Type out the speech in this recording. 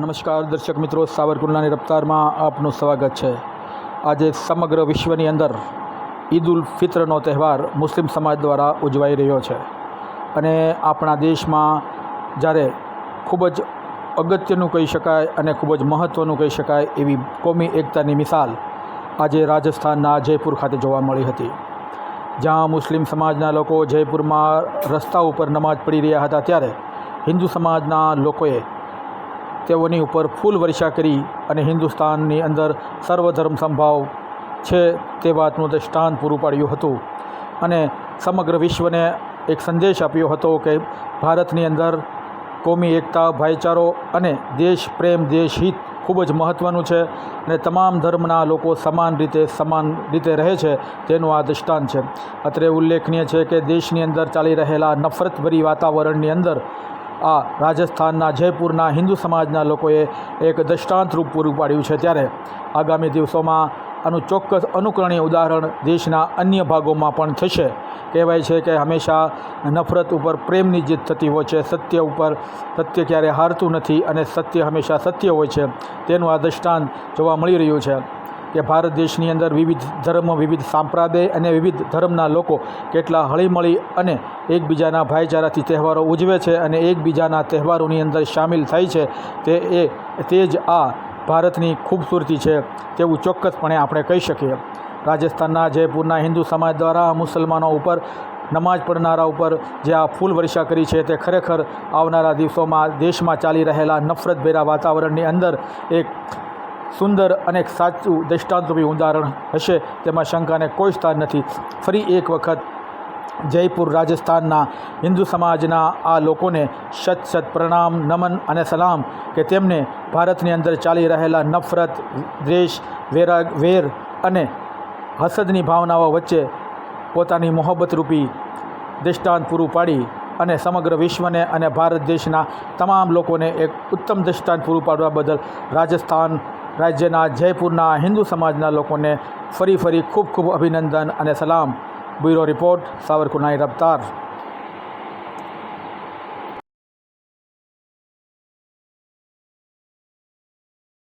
નમસ્કાર દર્શક મિત્રો, સાવરકુંડલાની રફતારમાં આપનું સ્વાગત છે. આજે સમગ્ર વિશ્વની અંદર ઈદ ઉલ ફિત્રનો તહેવાર મુસ્લિમ સમાજ દ્વારા ઉજવાઈ રહ્યો છે અને આપણા દેશમાં જ્યારે ખૂબ જ અગત્યનું કહી શકાય અને ખૂબ જ મહત્ત્વનું કહી શકાય એવી કોમી એકતાની મિસાલ આજે રાજસ્થાનના જયપુર ખાતે જોવા મળી હતી. જ્યાં મુસ્લિમ સમાજના લોકો જયપુરમાં રસ્તા ઉપર નમાજ પડી રહ્યા હતા ત્યારે હિન્દુ સમાજના લોકોએ તેઓની ઉપર ફૂલ વર્ષા કરી અને હિન્દુસ્તાનની અંદર સર્વધર્મ સંભાવ છે તે વાતનું દ્રષ્ટાંત પૂરું પાડ્યું હતું. અને સમગ્ર વિશ્વને એક સંદેશ આપ્યો હતો કે ભારતની અંદર કોમી એકતા, ભાઈચારો અને દેશ પ્રેમ, દેશ હિત ખૂબ જ મહત્ત્વનું છે અને તમામ ધર્મના લોકો સમાન રીતે સમાન રીતે રહે છે તેનું આ દ્રષ્ટાંત છે. અત્રે ઉલ્લેખનીય છે કે દેશની અંદર ચાલી રહેલા નફરતભરી વાતાવરણની અંદર આ રાજસ્થાનના, જયપુરના હિન્દુ સમાજના લોકોએ એક દૃષ્ટાંતરૂપ પૂરું પાડ્યું છે. ત્યારે આગામી દિવસોમાં આનું ચોક્કસ અનુકરણીય ઉદાહરણ દેશના અન્ય ભાગોમાં પણ થશે. કહેવાય છે કે હંમેશા નફરત ઉપર પ્રેમની જીત થતી હોય છે. સત્ય ઉપર સત્ય ક્યારે હારતું નથી અને સત્ય હંમેશા સત્ય હોય છે. તેનું આ દૃષ્ટાંત જોવા મળી રહ્યું છે. કે ભારત દેશની અંદર વિવિધ ધર્મ, વિવિધ સાંપ્રદાય અને વિવિધ ધર્મના લોકો કેટલા હળીમળી અને એકબીજાના ભાઈચારાથી તહેવારો ઉજવે છે અને એકબીજાના તહેવારોની અંદર સામેલ થાય છે, તે એ, તે જ આ ભારતની ખૂબસૂરતી છે તેવું ચોક્કસપણે આપણે કહી શકીએ. રાજસ્થાનના, જયપુરના હિન્દુ સમાજ દ્વારા મુસલમાનો ઉપર નમાજ પડનારા ઉપર જે આ ફૂલ વર્ષા કરી છે તે ખરેખર આવનારા દિવસોમાં દેશમાં ચાલી રહેલા નફરતભેરા વાતાવરણની અંદર એક સુંદર અને સાચું દૃષ્ટાંતરૂપી ઉદાહરણ હશે. તેમાં શંકાને કોઈ સ્થાન નથી. ફરી એક વખત જયપુર રાજસ્થાનના હિન્દુ સમાજના આ લોકોને સત સત પ્રણામ, નમન અને સલામ કે તેમને ભારતની અંદર ચાલી રહેલા નફરત, દ્વેષ વેરાગ વેર અને હસદની ભાવનાઓ વચ્ચે પોતાની મોહબ્બતરૂપી દૃષ્ટાંત પૂરું પાડી અને સમગ્ર વિશ્વને અને ભારત દેશના તમામ લોકોને એક ઉત્તમ દૃષ્ટાંત પૂરું પાડવા બદલ રાજસ્થાન રાજ્યના જયપુરના હિન્દુ સમાજના લોકોને ફરી ફરી ખૂબ ખૂબ અભિનંદન અને સલામ. બ્યુરો રિપોર્ટ સાવરકુનાઈ રફતાર.